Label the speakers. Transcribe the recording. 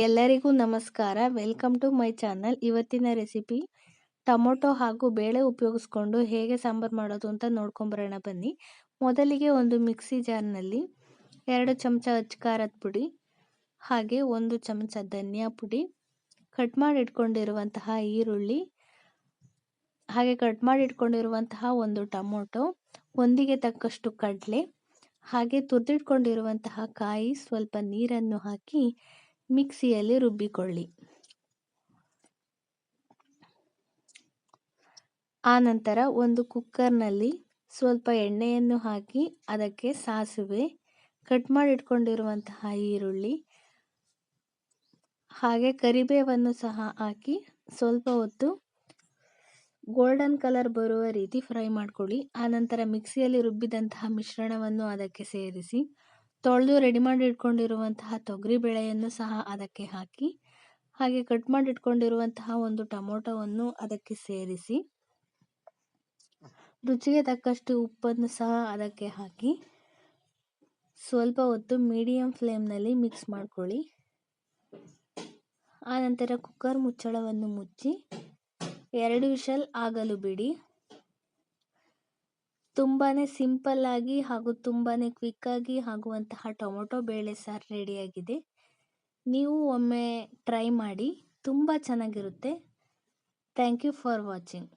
Speaker 1: ಎಲ್ಲರಿಗೂ ನಮಸ್ಕಾರ. Welcome to my channel. ಇವತ್ತಿನ ರೆಸಿಪಿ ಟೊಮೊಟೊ ಹಾಗೂ ಬೇಳೆ ಉಪಯೋಗಿಸ್ಕೊಂಡು ಹೇಗೆ ಸಾಂಬಾರು ಮಾಡೋದು ಅಂತ ನೋಡ್ಕೊಂಬರೋಣ ಬನ್ನಿ. ಮೊದಲಿಗೆ ಒಂದು ಮಿಕ್ಸಿ ಜಾರ್ನಲ್ಲಿ ಎರಡು ಚಮಚ ಅಚ್ಕಾರದ ಪುಡಿ, ಹಾಗೆ ಒಂದು ಚಮಚ ಧನಿಯಾ ಪುಡಿ, ಕಟ್ ಮಾಡಿ ಇಟ್ಕೊಂಡಿರುವಂತಹ ಈರುಳ್ಳಿ, ಹಾಗೆ ಕಟ್ ಮಾಡಿ ಇಟ್ಕೊಂಡಿರುವಂತಹ ಒಂದು ಟೊಮೊಟೊ, ಒಂದಿಗೆ ತಕ್ಕಷ್ಟು ಕಡಲೆ, ಹಾಗೆ ತುರಿದಿಟ್ಕೊಂಡಿರುವಂತಹ ಕಾಯಿ ಸ್ವಲ್ಪ ನೀರನ್ನು ಹಾಕಿ ಮಿಕ್ಸಿಯಲ್ಲಿ ರುಬ್ಬಿಕೊಳ್ಳಿ. ಆನಂತರ ಒಂದು ಕುಕ್ಕರ್ನಲ್ಲಿ ಸ್ವಲ್ಪ ಎಣ್ಣೆಯನ್ನು ಹಾಕಿ ಅದಕ್ಕೆ ಸಾಸಿವೆ, ಕಟ್ ಮಾಡಿಟ್ಕೊಂಡಿರುವಂತಹ ಈರುಳ್ಳಿ, ಹಾಗೆ ಕರಿಬೇವನ್ನು ಸಹ ಹಾಕಿ ಸ್ವಲ್ಪ ಹೊತ್ತು ಗೋಲ್ಡನ್ ಕಲರ್ ಬರುವ ರೀತಿ ಫ್ರೈ ಮಾಡ್ಕೊಳ್ಳಿ. ಆನಂತರ ಮಿಕ್ಸಿಯಲ್ಲಿ ರುಬ್ಬಿದಂತಹ ಮಿಶ್ರಣವನ್ನು ಅದಕ್ಕೆ ಸೇರಿಸಿ ತೊಳೆದು ರೆಡಿ ಮಾಡಿ ಇಟ್ಕೊಂಡಿರುವಂತಹ ತೊಗರಿ ಬೇಳೆಯನ್ನು ಸಹ ಅದಕ್ಕೆ ಹಾಕಿ, ಹಾಗೆ ಕಟ್ ಮಾಡಿ ಇಟ್ಕೊಂಡಿರುವಂತಹ ಒಂದು ಟೊಮೊಟೊವನ್ನು ಅದಕ್ಕೆ ಸೇರಿಸಿ, ರುಚಿಗೆ ತಕ್ಕಷ್ಟು ಉಪ್ಪನ್ನು ಸಹ ಅದಕ್ಕೆ ಹಾಕಿ, ಸ್ವಲ್ಪ ಹೊತ್ತು ಮೀಡಿಯಂ ಫ್ಲೇಮ್ನಲ್ಲಿ ಮಿಕ್ಸ್ ಮಾಡ್ಕೊಳ್ಳಿ. ಆನಂತರ ಕುಕ್ಕರ್ ಮುಚ್ಚಳವನ್ನು ಮುಚ್ಚಿ, ಎರಡು ವಿಷಲ್ ಆಗಲು ಬಿಡಿ. ತುಂಬಾ ಸಿಂಪಲ್ಲಾಗಿ ಹಾಗೂ ತುಂಬಾ ಕ್ವಿಕ್ಕಾಗಿ ಆಗುವಂತಹ ಟೊಮೊಟೊ ಬೇಳೆ ಸಾರು ರೆಡಿಯಾಗಿದೆ ನೀವು ಒಮ್ಮೆ ಟ್ರೈ ಮಾಡಿ ತುಂಬ ಚೆನ್ನಾಗಿರುತ್ತೆ. Thank you for watching